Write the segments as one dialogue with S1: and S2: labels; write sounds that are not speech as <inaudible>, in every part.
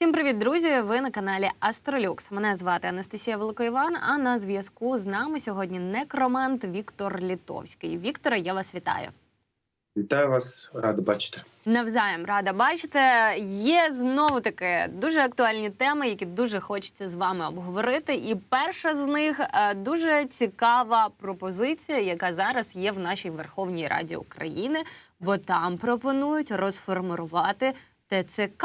S1: Всім привіт, друзі! Ви на каналі Астролюкс. Мене звати Анастасія Великоїван. А на зв'язку з нами сьогодні некромант Віктор Літовський. Вікторе, я вас вітаю.
S2: Вітаю вас, рада бачити.
S1: Навзаєм рада бачити. Є знову таки дуже актуальні теми, які дуже хочеться з вами обговорити. І перша з них е, дуже цікава пропозиція, яка зараз є в нашій Верховній Раді України, бо там пропонують розформувати ТЦК.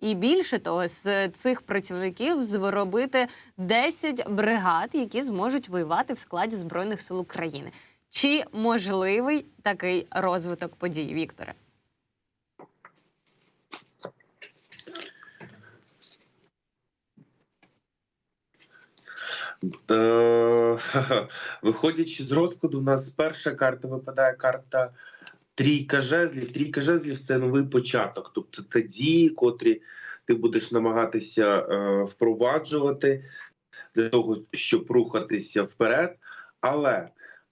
S1: І більше того, з цих працівників зробити 10 бригад, які зможуть воювати в складі збройних сил України. Чи можливий такий розвиток подій, Вікторе?
S2: Е, <laughs> Виходячи з розкладу, у нас перша карта випадає карта трійка жезлів. Трійка жезлів це новий початок. Тобто це дії, котрі ти будеш намагатися е, впроваджувати для того, щоб рухатися вперед. Але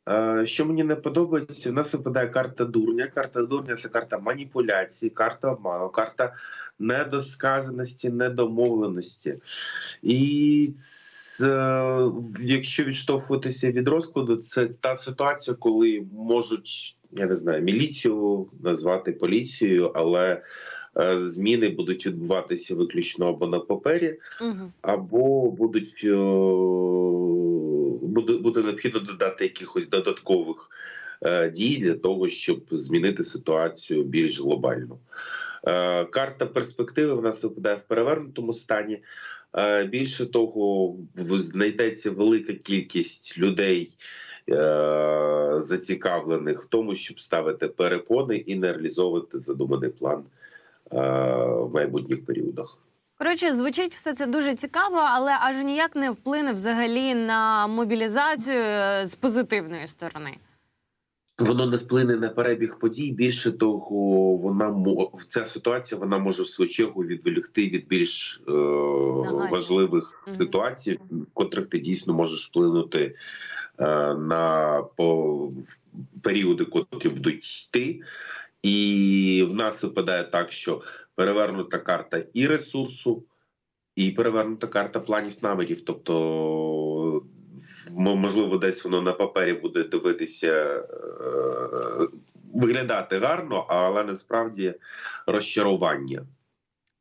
S2: е, що мені не подобається, у нас випадає карта дурня. Карта дурня це карта маніпуляції, карта обману, карта недосказаності, недомовленості. І це, якщо відштовхуватися від розкладу, це та ситуація, коли можуть, я не знаю, міліцію назвати поліцією, але е, зміни будуть відбуватися виключно або на папері,
S1: Угу.
S2: або будуть е, буде, буде необхідно додати якихось додаткових е, дій для того, щоб змінити ситуацію більш глобально. Е, Карта перспективи в нас випадає в перевернутому стані. Е, Більше того, знайдеться велика кількість людей, е, зацікавлених в тому, щоб ставити перепони і не реалізовувати задуманий план в майбутніх періодах.
S1: Коротше, звучить все це дуже цікаво, але аж ніяк не вплине взагалі на мобілізацію з позитивної сторони.
S2: Воно не вплине на перебіг подій. Більше того, вона ця ситуація вона може в свою чергу відволікти від більш е, важливих
S1: Мгм.
S2: ситуацій, в котрих ти дійсно можеш вплинути е, на по періоди, котрі будуть йти. І в нас випадає так, що перевернута карта і ресурсу, і перевернута карта планів намірів. Тобто, можливо, десь воно на папері буде дивитися, е, виглядати гарно, але насправді розчарування.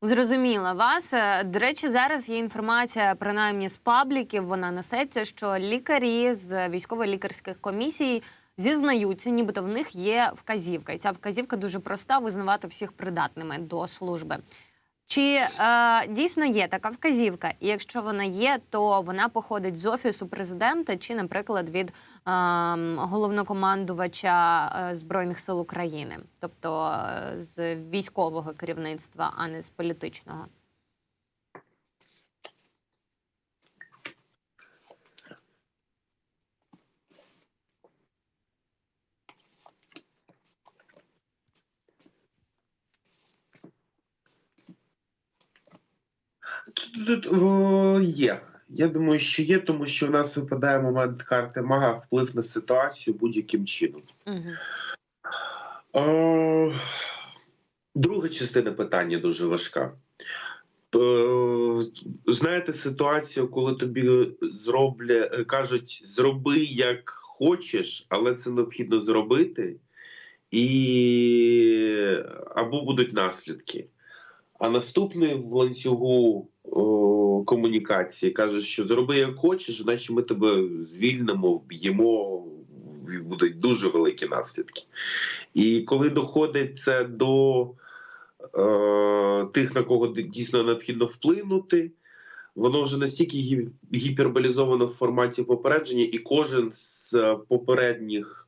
S1: Зрозуміла вас. Е, До речі, зараз є інформація, принаймні з пабліків, вона несеться, що лікарі з військово-лікарських комісій зізнаються, нібито в них є вказівка, і ця вказівка дуже проста визнавати всіх придатними до служби. Чи е, дійсно є така вказівка? І якщо вона є, то вона походить з офісу президента, чи, наприклад, від е, головнокомандувача збройних сил України, тобто е, з військового керівництва, а не з політичного.
S2: Тут о, є. Я думаю, що є, тому що у нас випадає момент карти мага вплив на ситуацію будь-яким чином.
S1: Угу.
S2: О, друга частина питання дуже важка. Знаєте ситуацію, коли тобі зробля, кажуть, зроби як хочеш, але це необхідно зробити, і або будуть наслідки. А наступний в ланцюгу комунікації каже, що зроби як хочеш, іначе ми тебе звільнимо, вб'ємо, будуть дуже великі наслідки. І коли доходить це до е, тих, на кого дійсно необхідно вплинути, воно вже настільки гі- гіперболізовано в форматі попередження, і кожен з попередніх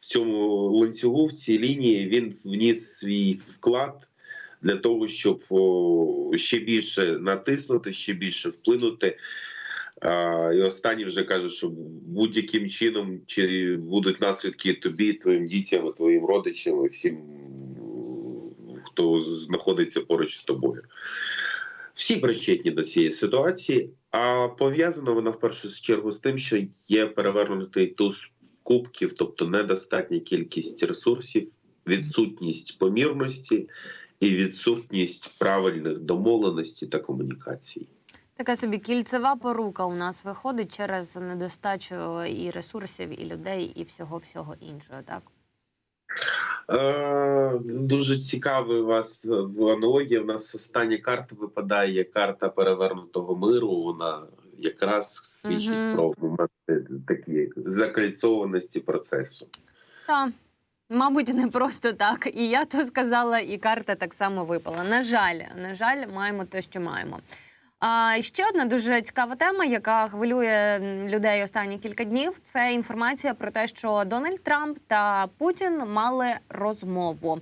S2: в цьому ланцюгу, в цій лінії, він вніс свій вклад для того, щоб ще більше натиснути, ще більше вплинути. І останній вже каже, що будь-яким чином чи будуть наслідки тобі, твоїм дітям, твоїм родичам, всім, хто знаходиться поруч з тобою. Всі причетні до цієї ситуації, а пов'язана вона в першу чергу з тим, що є перевернутий туз кубків, тобто недостатня кількість ресурсів, відсутність помірності і відсутність правильних домовленостей та комунікацій.
S1: Така собі кільцева порука у нас виходить через недостачу і ресурсів, і людей, і всього всього іншого. Так
S2: Е, дуже цікавий у вас в аналогії. У нас остання карта випадає карта перевернутого миру. Вона якраз свідчить
S1: Мгм.
S2: про моменти такі закольцованості процесу.
S1: та мабуть, не просто так. І я то сказала, і карта так само випала. На жаль, на жаль, маємо те, що маємо. А ще одна дуже цікава тема, яка хвилює людей останні кілька днів. Це інформація про те, що Дональд Трамп та Путін мали розмову.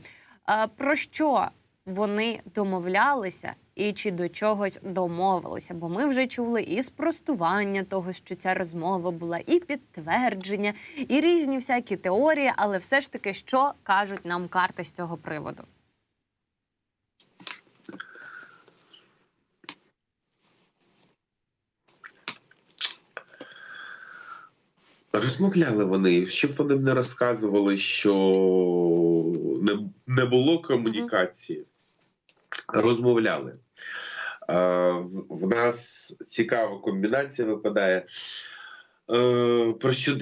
S1: Про що вони домовлялися і чи до чогось домовилися? Бо ми вже чули і спростування того, що ця розмова була, і підтвердження, і різні всякі теорії, але все ж таки, що кажуть нам карти з цього приводу?
S2: Розмовляли вони, щоб вони не розказували, що не, не було комунікації. Розмовляли. В- нас цікава комбінація випадає. Е, Про що,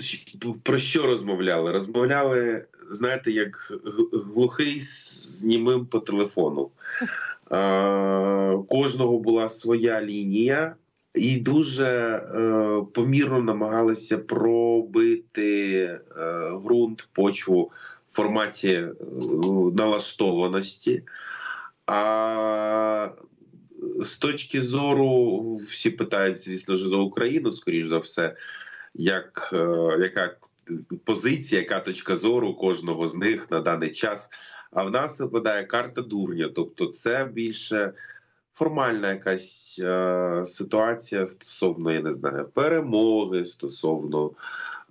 S2: про що розмовляли? Розмовляли, знаєте, як глухий з німим по телефону. Е, Кожного була своя лінія, і дуже е, помірно намагалися пробити ґрунт, почву в форматі налаштованості. А з точки зору, всі питають, звісно ж, за Україну, скоріш за все, як, е, яка позиція, яка точка зору кожного з них на даний час. А в нас випадає карта дурня, тобто це більше формальна якась е, ситуація стосовно, я не знаю, перемоги стосовно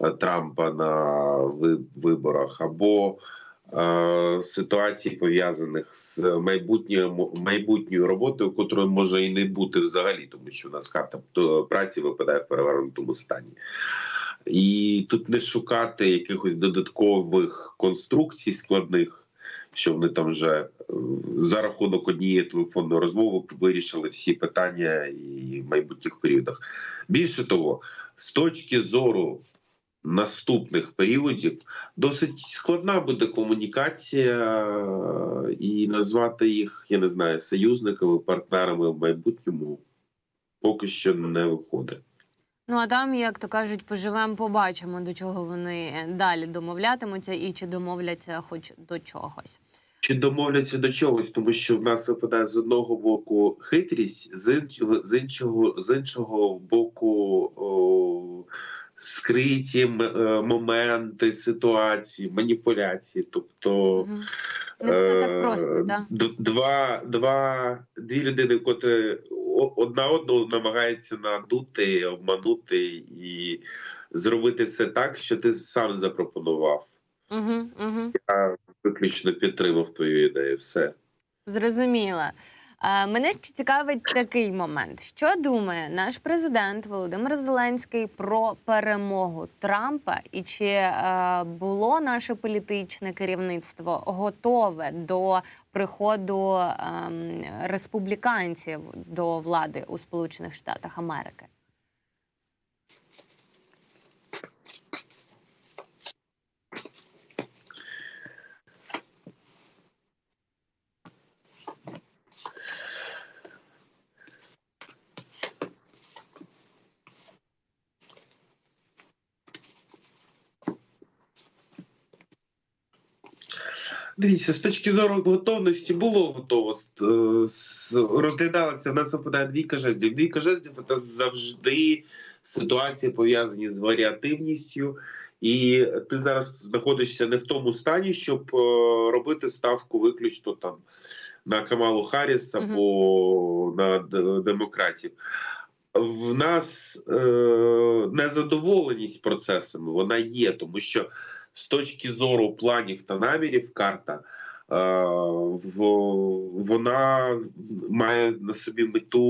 S2: е, Трампа на ви- виборах, або ситуацій пов'язаних з майбутньою майбутньою роботою, котрої може і не бути взагалі, тому що у нас карта е, праці випадає в перевернутому стані. І тут не шукати якихось додаткових конструкцій складних, що вони там вже е, за рахунок однієї телефонної розмови вирішили всі питання і в майбутніх періодах. Більше того, з точки зору наступних періодів досить складна буде комунікація, е, і назвати їх, я не знаю, союзниками, партнерами в майбутньому поки що не виходить.
S1: Ну а там, як то кажуть, поживемо, побачимо, до чого вони далі домовлятимуться і чи домовляться хоч до чогось.
S2: Чи домовляться до чогось, тому що в нас випадає з одного боку хитрість, з іншого, з іншого, з іншого боку о, скриті е, моменти, ситуації, маніпуляції. Тобто
S1: Не все так просто,
S2: е,
S1: так?
S2: два, два, дві людини, котрі одна одну намагається надути, обманути і зробити це так, що ти сам запропонував.
S1: Угу, угу.
S2: Я виключно підтримав твою ідею. Все.
S1: Зрозуміла. Мене ще цікавить такий момент. Що думає наш президент Володимир Зеленський про перемогу Трампа, і чи е, було наше політичне керівництво готове до приходу е, республіканців до влади у Сполучених Штатах Америки?
S2: Дивіться, з точки зору готовності було готово. Е, Розглядалося, в нас випадає двійка жезлів. Двійка жезлів це завжди ситуації пов'язані з варіативністю. І ти зараз знаходишся не в тому стані, щоб е, робити ставку виключно там на Камалу Харріс або на демократів. В нас е, незадоволеність процесами вона є, тому що з точки зору планів та намірів карта. е, Вона має на собі мету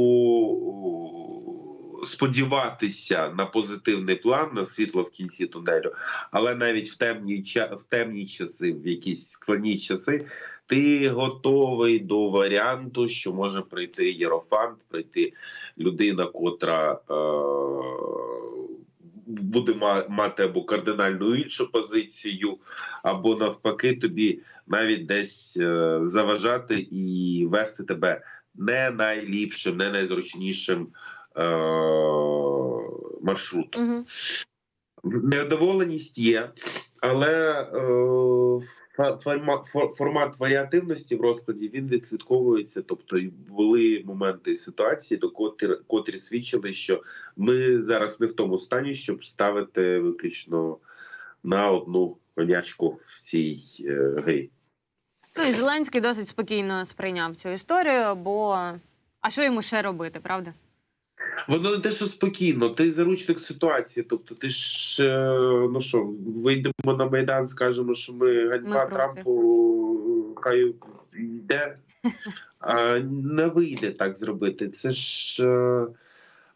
S2: сподіватися на позитивний план, на світло в кінці тунелю, але навіть в темні в темні часи, в якісь складні часи, ти готовий до варіанту, що може прийти єрофант, прийти людина, котра е- буде мати або кардинально іншу позицію, або навпаки, тобі навіть десь е- заважати і вести тебе не найліпшим, не найзручнішим е- маршрутом.
S1: Угу.
S2: Невдоволеність є, але е, формат варіативності в розкладі він відслідковується. Тобто були моменти ситуації, до котрі, котрі свідчили, що ми зараз не в тому стані, щоб ставити виключно на одну конячку в цій е, грі.
S1: Ну і Зеленський досить спокійно сприйняв цю історію, бо а що йому ще робити, правда?
S2: Воно не те, що спокійно, ти заручник ситуації. Тобто, ти ж е, ну що, вийдемо на майдан, скажемо, що ми ганьба
S1: Ми.
S2: Трампу, хай йде, а не вийде так зробити. Це ж. Е,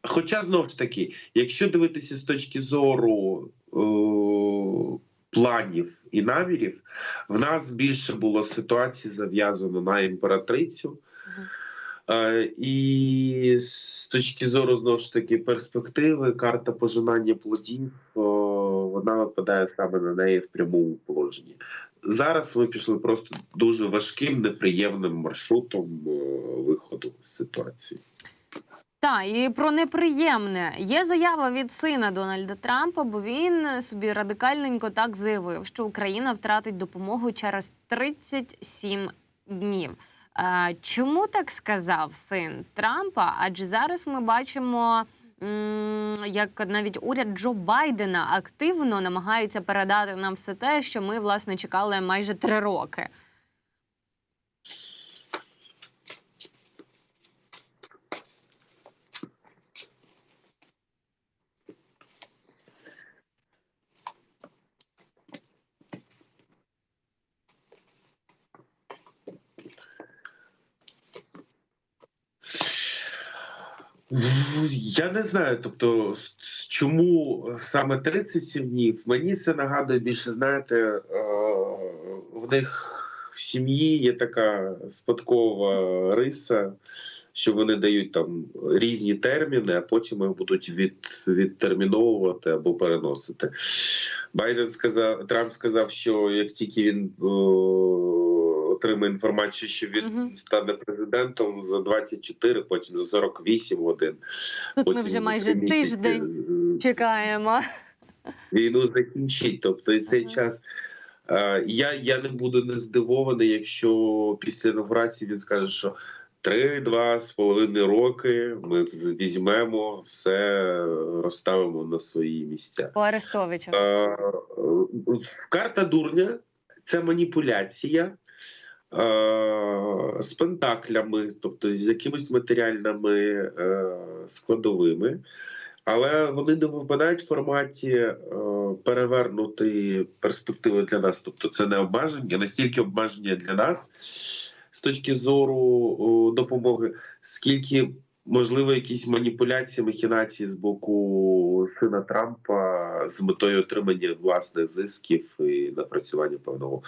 S2: хоча знов ж таки, якщо дивитися з точки зору. Е, Планів і намірів в нас більше було ситуацій зав'язано на імператрицю, І з точки зору знову ж таки перспективи, карта пожинання плодів, вона випадає саме на неї в прямому положенні. Зараз ми пішли просто дуже важким, неприємним маршрутом е, виходу з ситуації.
S1: Так, і про неприємне є заява від сина Дональда Трампа, бо він собі радикальненько так заявив, що Україна втратить допомогу через 37 днів. Е, Чому так сказав син Трампа? Адже зараз ми бачимо, як навіть уряд Джо Байдена активно намагається передати нам все те, що ми власне чекали майже три роки.
S2: Я не знаю, тобто чому саме 37 днів. Мені це нагадує більше, знаєте, е, в них в сім'ї є така спадкова риса, що вони дають там різні терміни, а потім їх будуть від, відтерміновувати або переносити. Байден сказав, Трамп сказав, що як тільки він о, отримає інформацію, що він
S1: Мгм.
S2: стане президентом за 24, потім за 48 годин.
S1: Тут ми вже майже тиждень
S2: е,
S1: чекаємо.
S2: війну закінчить. Тобто, і цей
S1: Ага.
S2: час. е, Я, я не буду не здивований, якщо після інаугурації він скаже, що три-два з половиною роки ми візьмемо все, розставимо на свої місця.
S1: По Арестовичу.
S2: Е, е, Карта дурня це маніпуляція з пентаклями, тобто з якимись матеріальними е, складовими, але вони не випадають в форматі е, перевернутої перспективи для нас. Тобто це не обмеження, настільки обмеження для нас з точки зору допомоги, скільки можливо якісь маніпуляції, махінації з боку сина Трампа з метою отримання власних зисків і напрацювання певного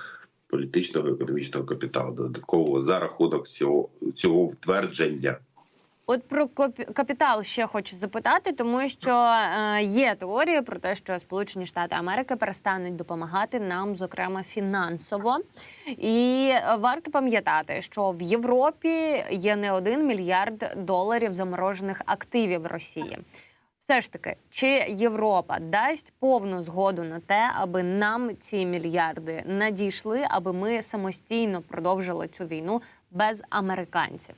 S2: політичного і економічного капіталу додаткового за рахунок цього цього втвердження.
S1: От про капітал ще хочу запитати, тому що е, є теорія про те, що Сполучені Штати Америки перестануть допомагати нам, зокрема фінансово. І варто пам'ятати, що в Європі є не один мільярд доларів заморожених активів Росії. Все ж таки, чи Європа дасть повну згоду на те, аби нам ці мільярди надійшли, аби ми самостійно продовжили цю війну без американців?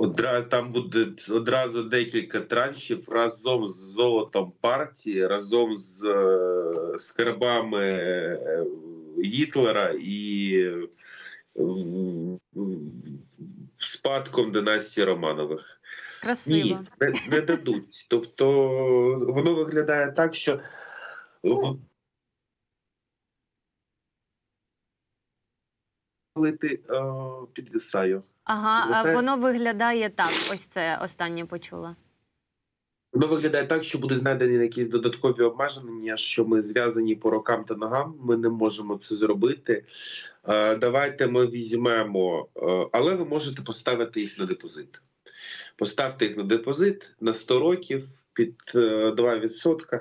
S2: Одра там буде одразу декілька траншів разом з золотом партії, разом з е, скарбами е, Гітлера і спадком династії Романових.
S1: Красиво.
S2: Ні, не, не дадуть. Тобто воно виглядає так, що коли ти е, підвисаю.
S1: Ага, а
S2: Підвисає.
S1: воно виглядає так. Ось це останнє почула.
S2: Воно виглядає так, що будуть знайдені якісь додаткові обмеження, що ми зв'язані по рокам та ногам. Ми не можемо це зробити. Е, давайте ми візьмемо, е, але ви можете поставити їх на депозит. Поставте їх на депозит на 100 років під е, 2%,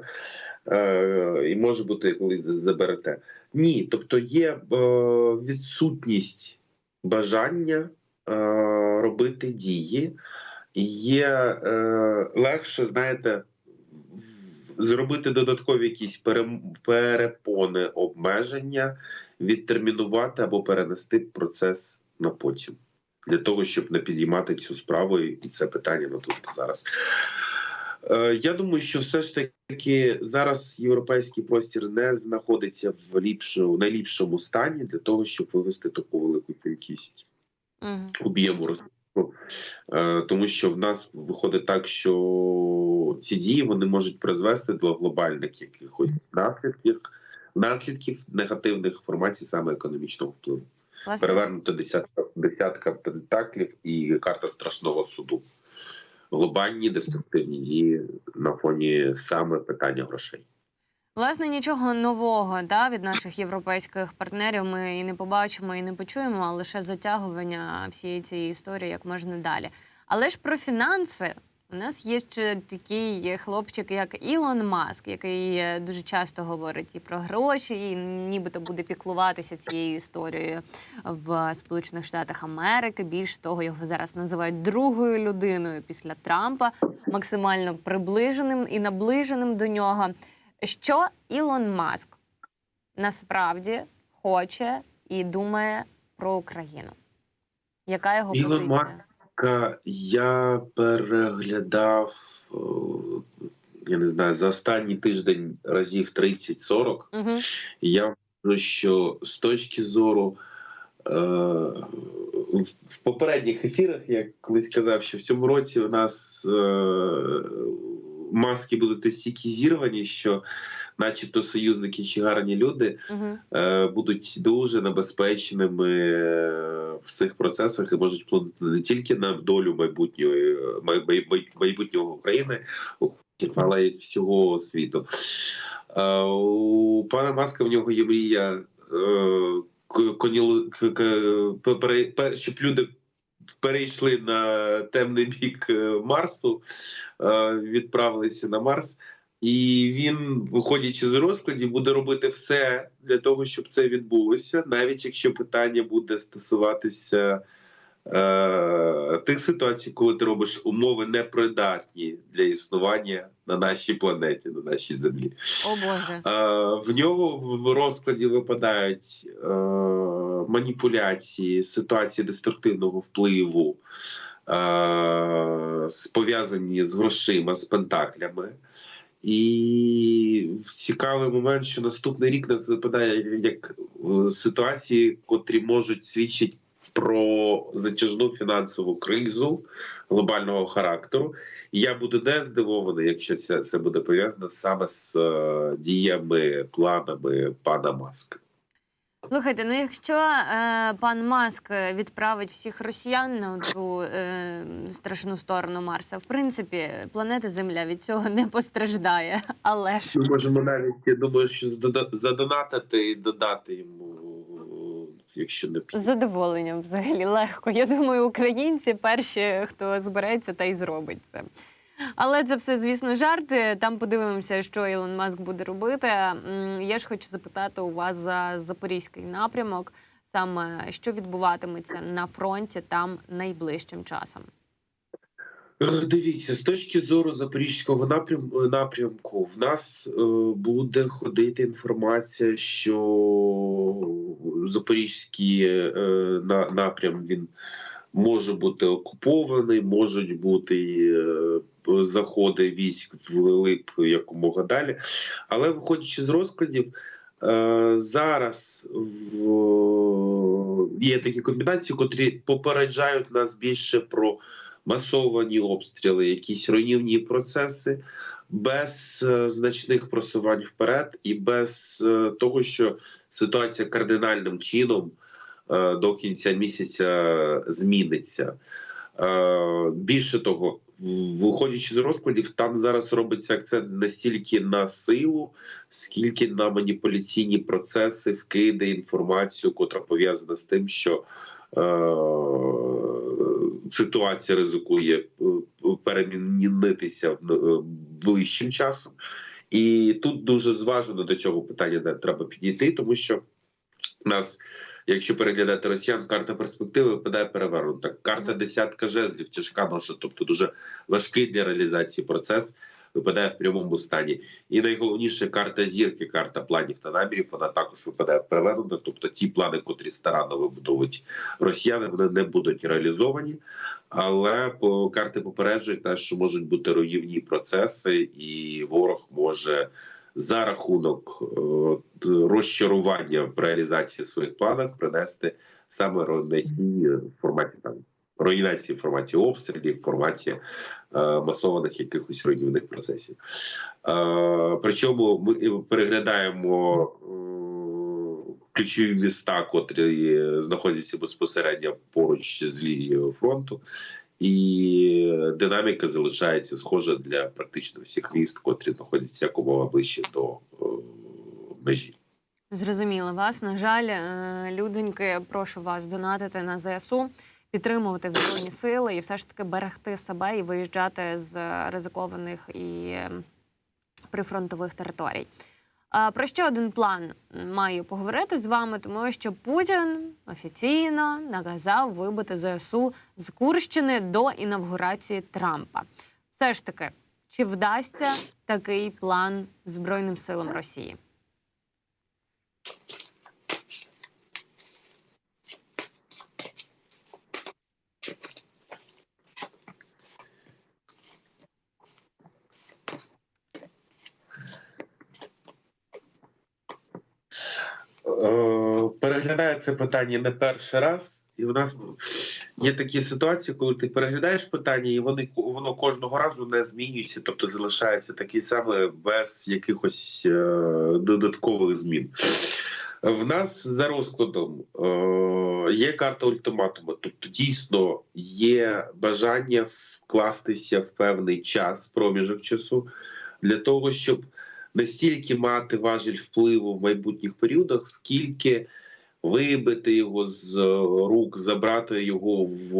S2: е, і може бути, колись заберете. Ні, тобто є е, відсутність бажання е, робити дії. Є е, легше, знаєте, зробити додаткові якісь перепони, обмеження, відтермінувати або перенести процес на потім для того, щоб не підіймати цю справу і це питання на тут зараз. Е, Я думаю, що все ж таки зараз європейський простір не знаходиться в ліпшому, найліпшому стані для того, щоб вивести таку велику кількість
S1: Угу.
S2: об'єму розвитку. Е, Тому що в нас виходить так, що ці дії вони можуть призвести до глобальних якихось наслідків, наслідків негативних в форматі саме економічного впливу.
S1: Власне,
S2: десятка, десятка пентаклів і карта страшного суду. Глобальні деструктивні дії на фоні саме питання грошей.
S1: Власне, нічого нового да, від наших європейських партнерів ми і не побачимо, і не почуємо, а лише затягування всієї цієї історії як можна далі. Але ж про фінанси у нас є ще такий хлопчик, як Ілон Маск, який е, дуже часто говорить і про гроші, і нібито буде піклуватися цією історією в Сполучених Штатах Америки. Більш того, його зараз називають другою людиною після Трампа, максимально приближеним і наближеним до нього. Що Ілон Маск насправді хоче і думає про Україну? Яка його позиція?
S2: Ка- Я переглядав, я не знаю, за останній тиждень разів 30-40.
S1: Угу.
S2: Я вважаю, що з точки зору е, в попередніх ефірах я колись казав, що в цьому році у нас е, маски будуть настільки зірвані, що, начебто, союзники чи гарні люди
S1: Угу.
S2: е, будуть дуже небезпечними е, в цих процесах і можуть вплинути не тільки на долю майбутньої май- май- май- майбутнього України, але й всього світу. Е, У пана Маска в нього є мрія, е, к- коніл- к- к- пере- пе- щоб люди. Перейшли на темний бік е, Марсу, відправилися на Марс. І він, виходячи з розкладів, буде робити все для того, щоб це відбулося, навіть якщо питання буде стосуватися е, тих ситуацій, коли ти робиш умови непридатні для існування на нашій планеті, на нашій землі.
S1: О Боже.
S2: Е, в нього в- розкладі випадають е, маніпуляції, ситуації деструктивного впливу, е, пов'язані з грошима, з пентаклями. І цікавий момент, що наступний рік нас западає як е, ситуації, котрі можуть свідчити про затяжну фінансову кризу глобального характеру. Я буду не здивований, якщо це, це буде пов'язано саме з е, діями, планами пана Маска.
S1: Слухайте, ну якщо е, пан Маск відправить всіх росіян на ту е, страшну сторону Марса, в принципі, планета Земля від цього не постраждає. Але ж
S2: Ми можемо навіть я думаю, що задонатити і додати йому, якщо не
S1: з задоволенням взагалі легко. Я думаю, українці перші, хто збереться та й зробить це. Але це все, звісно, жарти. Там подивимося, що Ілон Маск буде робити. Я ж хочу запитати у вас за запорізький напрямок, саме що відбуватиметься на фронті там найближчим часом.
S2: Е, Дивіться, з точки зору запорізького напрям, напрямку, в нас е, буде ходити інформація, що запорізький е, на, напрям він може бути окупований, можуть бути е, заходи військ вглиб якомога далі. Але виходячи з розкладів, е, зараз є такі комбінації, котрі попереджають нас більше про масовані обстріли, якісь руйнівні процеси, без е, значних просувань вперед і без того, що ситуація кардинальним чином до кінця місяця зміниться. Е, Більше того, виходячи з розкладів, там зараз робиться акцент не стільки на силу, скільки на маніпуляційні процеси, вкиди, інформацію, котра пов'язана з тим, що е, ситуація ризикує е, перемінитися е, ближчим часом. І тут дуже зважено до цього питання треба підійти, тому що нас, якщо переглядати росіян, карта перспективи випадає перевернута. Карта десятка жезлів, тяжка ноша, тобто дуже важкий для реалізації процес. Випадає в прямому стані, і найголовніше карта зірки, карта планів та намірів. Вона також випадає перевернута. Тобто ті плани, котрі старанно вибудовують росіяни, вони не будуть реалізовані. Але по карти попереджують нас, що можуть бути руйнівні процеси, і ворог може за рахунок е, розчарування в реалізації своїх планів принести саме руйнації в форматі там руйнації в форматі обстрілів, в форматі е, масованих якихось руйнівних процесів. Е, причому ми переглядаємо ключові міста, котрі знаходяться безпосередньо поруч з лінією фронту. І динаміка залишається схожа для практично всіх міст, котрі знаходяться якомога ближче до е, межі.
S1: Зрозуміло вас. На жаль, е, людоньки, прошу вас донатити на ЗСУ, підтримувати збройні сили і все ж таки берегти себе і виїжджати з ризикованих і е, прифронтових територій. Про ще один план маю поговорити з вами, тому що Путін офіційно наказав вибити ЗСУ з Курщини до інавгурації Трампа. Все ж таки, чи вдасться такий план Збройним силам Росії?
S2: Е, переглядає це питання не перший раз, і в нас є такі ситуації, коли ти переглядаєш питання, і вони воно кожного разу не змінюється, тобто залишається такі саме без якихось е, додаткових змін. В нас за розкладом е, є карта ультиматуму, тобто дійсно є бажання вкластися в певний час, проміжок часу, для того, щоб не стільки мати важіль впливу в майбутніх періодах, скільки вибити його з е, рук, забрати його в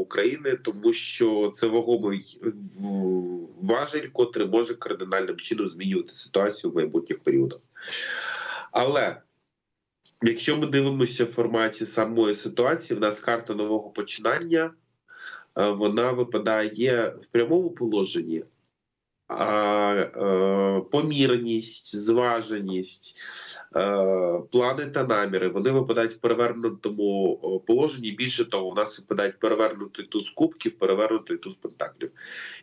S2: України, тому що це вагомий в- важіль, котрий може кардинальним чином змінювати ситуацію в майбутніх періодах. Але якщо ми дивимося в форматі самої ситуації, в нас карта нового починання. е, Вона випадає в прямому положенні, помірність, зваженість, е, плани та наміри вони випадають в перевернутому положенні. Більше того, у нас випадають перевернутий туз кубків, перевернутий туз пентаклів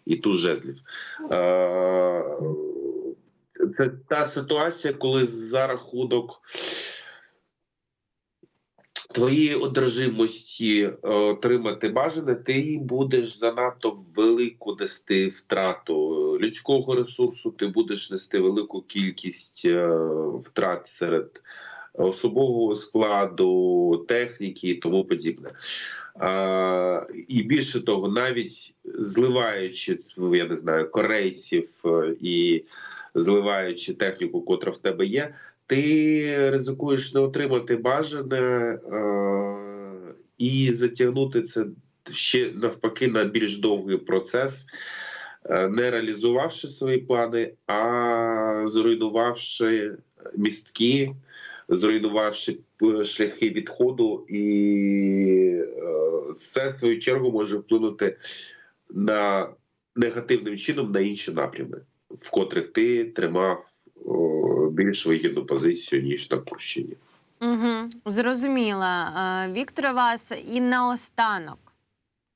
S2: і туз жезлів. Е, це та ситуація, коли за рахунок твоєї одержимості е, отримати бажане, ти будеш занадто велику нести втрату людського ресурсу, ти будеш нести велику кількість е, втрат серед особового складу, техніки і тому подібне. А, і більше того, навіть зливаючи, ну, я не знаю, корейців е, і зливаючи техніку, котра в тебе є, ти ризикуєш не отримати бажане е, і затягнути це ще навпаки на більш довгий процес, е, не реалізувавши свої плани, а зруйнувавши містки, зруйнувавши е, шляхи відходу, і це в свою чергу може вплинути на негативним чином на інші напрями, в котрих ти тримав більш вигідну позицію ніж на Курщині.
S1: Угу, зрозуміла. Е, Вікторе вас і наостанок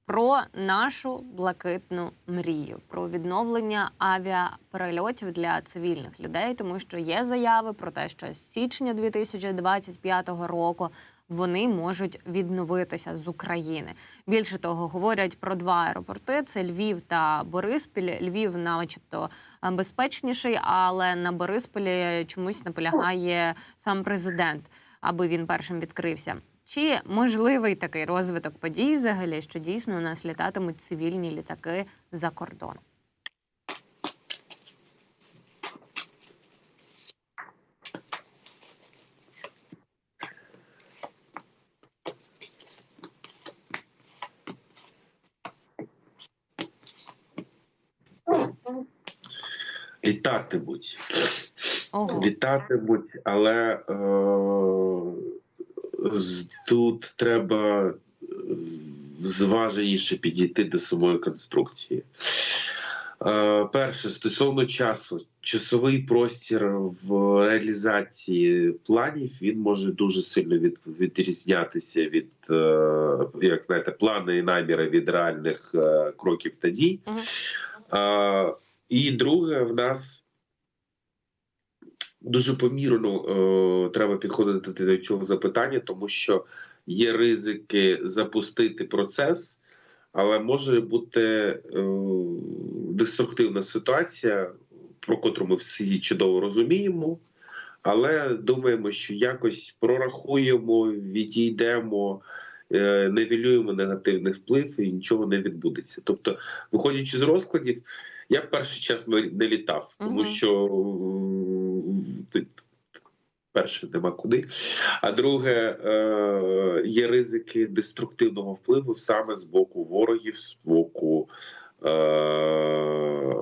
S1: про нашу блакитну мрію, про відновлення авіаперельотів для цивільних людей, тому що є заяви про те, що з січня 2025 року вони можуть відновитися з України. Більше того, говорять про два аеропорти: це Львів та Бориспіль. Львів, начебто, безпечніший, але на Борисполі чомусь наполягає сам президент, аби він першим відкрився. Чи можливий такий розвиток подій взагалі, що дійсно у нас літатимуть цивільні літаки за кордон?
S2: Літатимуть.
S1: Ого.
S2: Літатимуть, але е, тут треба е, зваженіше підійти до самої конструкції. Е, перше, стосовно часу, часовий простір в реалізації планів він може дуже сильно від, відрізнятися від, е, як знаєте, плани і наміри від реальних кроків та дій. Е, і друге, в нас дуже помірно е, треба підходити до цього запитання, тому що є ризики запустити процес, але може бути е, деструктивна ситуація, про котру ми всі чудово розуміємо. Але думаємо, що якось прорахуємо, відійдемо, е, невілюємо негативний вплив і нічого не відбудеться. Тобто, виходячи з розкладів, я перший час не літав, тому що перше нема куди. А друге, е, є ризики деструктивного впливу саме з боку ворогів, з боку е,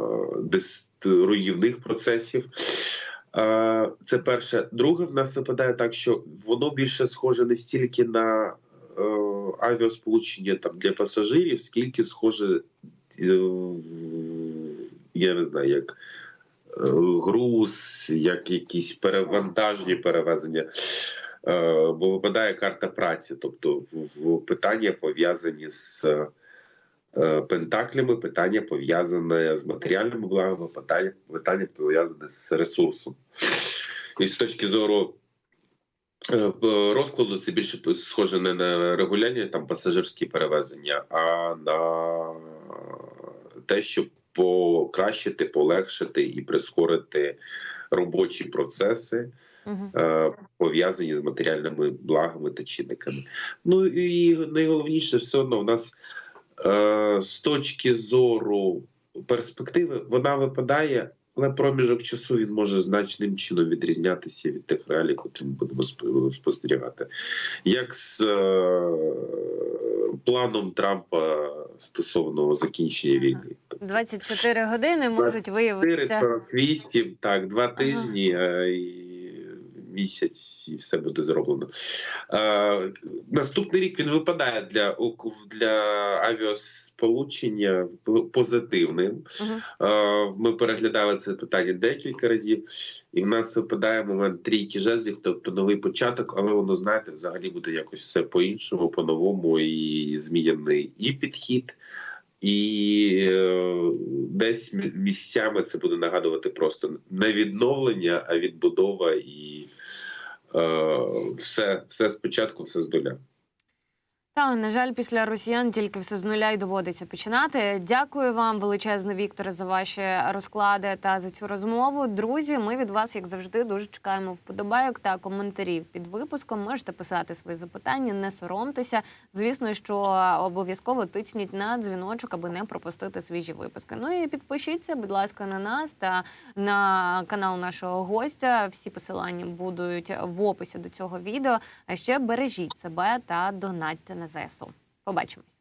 S2: руйнівних процесів. Е, Це перше. Друге, в нас випадає так, що воно більше схоже не стільки на авіасполучення там для пасажирів, скільки схоже, я не знаю, як груз, як якісь перевантажні перевезення. Е, Бо випадає карта праці, тобто питання пов'язані з е, пентаклями, питання пов'язане з матеріальними благами, питання, питання пов'язане з ресурсом. І з точки зору е, розкладу, це більше схоже не на регулярні там пасажирські перевезення, а на те, щоб покращити, полегшити і прискорити робочі процеси, е, пов'язані з матеріальними благами та чинниками. Ну і найголовніше, все одно в нас е, з точки зору перспективи вона випадає, але проміжок часу він може значним чином відрізнятися від тих реалій, котрі ми будемо спостерігати. Як з е, планом Трампа стосовно закінчення
S1: Ага.
S2: війни.
S1: 24 години можуть виявитися
S2: 48, так, два тижні е, і місяць, і все буде зроблено. Е, наступний рік він випадає для, для авіасполучення позитивним.
S1: Мгм.
S2: Е, Ми переглядали це питання декілька разів, і в нас випадає момент трійки жезлів, тобто новий початок, але воно, знаєте, взагалі буде якось все по-іншому, по-новому, і змінений і підхід. І е, десь місцями це буде нагадувати просто не відновлення, а відбудова і е, все, все спочатку, все з доля.
S1: Та на жаль, після росіян тільки все з нуля й доводиться починати. Дякую вам, величезне Вікторе, за ваші розклади та за цю розмову. Друзі, ми від вас, як завжди, дуже чекаємо вподобайок та коментарів під випуском. Можете писати свої запитання, не соромтеся. Звісно, що обов'язково тисніть на дзвіночок, аби не пропустити свіжі випуски. Ну і підпишіться, будь ласка, на нас та на канал нашого гостя. Всі посилання будуть в описі до цього відео. А ще бережіть себе та донатьте на воїни ЗСУ. Побачимось.